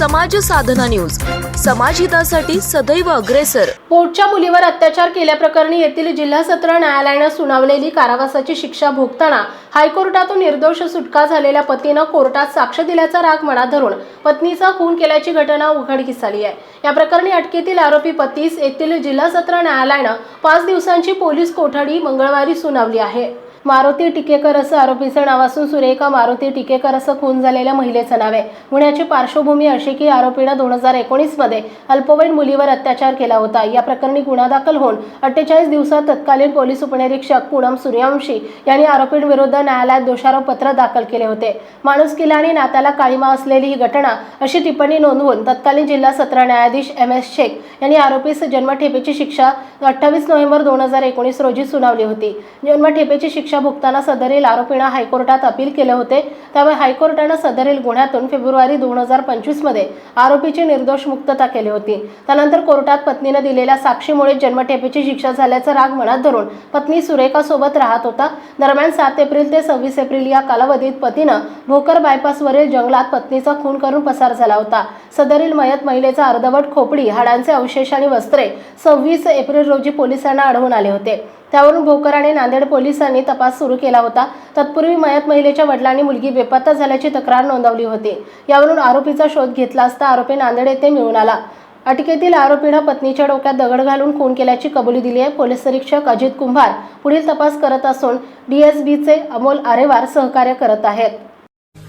समाज साधना न्यूज. समाजहितासाठी सदैव अग्रेसर. पोटच्या मुलीवर अत्याचार केल्याप्रकरणी येथील जिल्हा सत्र न्यायालयानं सुनावलेली कारावासाची शिक्षा भोगताना हायकोर्टातून निर्दोष सुटका झालेल्या पतीनं कोर्टात साक्ष दिल्याचा राग मनात धरून पत्नीचा खून केल्याची घटना उघडकीस आली आहे. या प्रकरणी अटकेतील आरोपी पतीस येथील जिल्हा सत्र न्यायालयानं पाच दिवसांची पोलीस कोठडी मंगळवारी सुनावली आहे. मारुती टिकेकर असं आरोपीचं नाव असून सुरेखा मारुती टिकेकर असं खून झालेल्या महिलेचं नाव आहे. गुन्ह्याची पार्श्वभूमी अशी की आरोपीनं दोन हजार एकोणीसमध्ये अल्पवयीन मुलीवर अत्याचार केला होता. या प्रकरणी गुन्हा दाखल होऊन अठ्ठेचाळीस दिवसात तत्कालीन पोलीस उपनिरीक्षक पूनम सूर्यवंशी यांनी आरोपींविरुद्ध न्यायालयात दोषारोपपत्र दाखल केले होते. माणुसकीला आणि नात्याला काळीमा असलेली ही घटना अशी टिप्पणी नोंदवून तत्कालीन जिल्हा सत्र न्यायाधीश एम एस शेख यांनी आरोपीस जन्मठेपेची शिक्षा अठ्ठावीस नोव्हेंबर दोन हजार एकोणीस रोजी सुनावली होती. जन्मठेपेची शिक्षा शिक्षा भोगताना सदरील आरोपीनं हायकोर्टात अपील केले होते. त्यामुळे हायकोर्टानं सदरील गुन्ह्यातून फेब्रुवारी दोन हजार पंचवीसमध्ये आरोपीची निर्दोष मुक्तता केली होती. त्यानंतर कोर्टात पत्नीनं दिलेल्या साक्षीमुळे जन्मठेपेची शिक्षा झाल्याचा राग मनात धरून पत्नी सुरेखासोबत राहत होता. दरम्यान सात एप्रिल ते सव्वीस एप्रिल या कालावधीत पतीनं भोकर बायपासवरील जंगलात पत्नीचा खून करून पसार झाला होता. सदरील मयत महिलेचा अर्धवट खोपडी हाडांचे अवशेष आणि वस्त्रे सव्वीस एप्रिल रोजी पोलिसांना आढळून आले होते. त्यावरून भोकर आणि नांदेड पोलिसांनी तपास सुरू केला होता. तत्पूर्वी मयत महिलेच्या वडिलांनी मुलगी बेपत्ता झाल्याची तक्रार नोंदवली होती. यावरून आरोपीचा शोध घेतला असता आरोपी नांदेड येथे मिळून आला. अटकेतील आरोपीनं पत्नीच्या डोक्यात दगड घालून खून केल्याची कबुली दिली आहे. पोलीस निरीक्षक अजित कुंभार पुढील तपास करत असून डीएसबीचे अमोल आरेवार सहकार्य करत आहेत.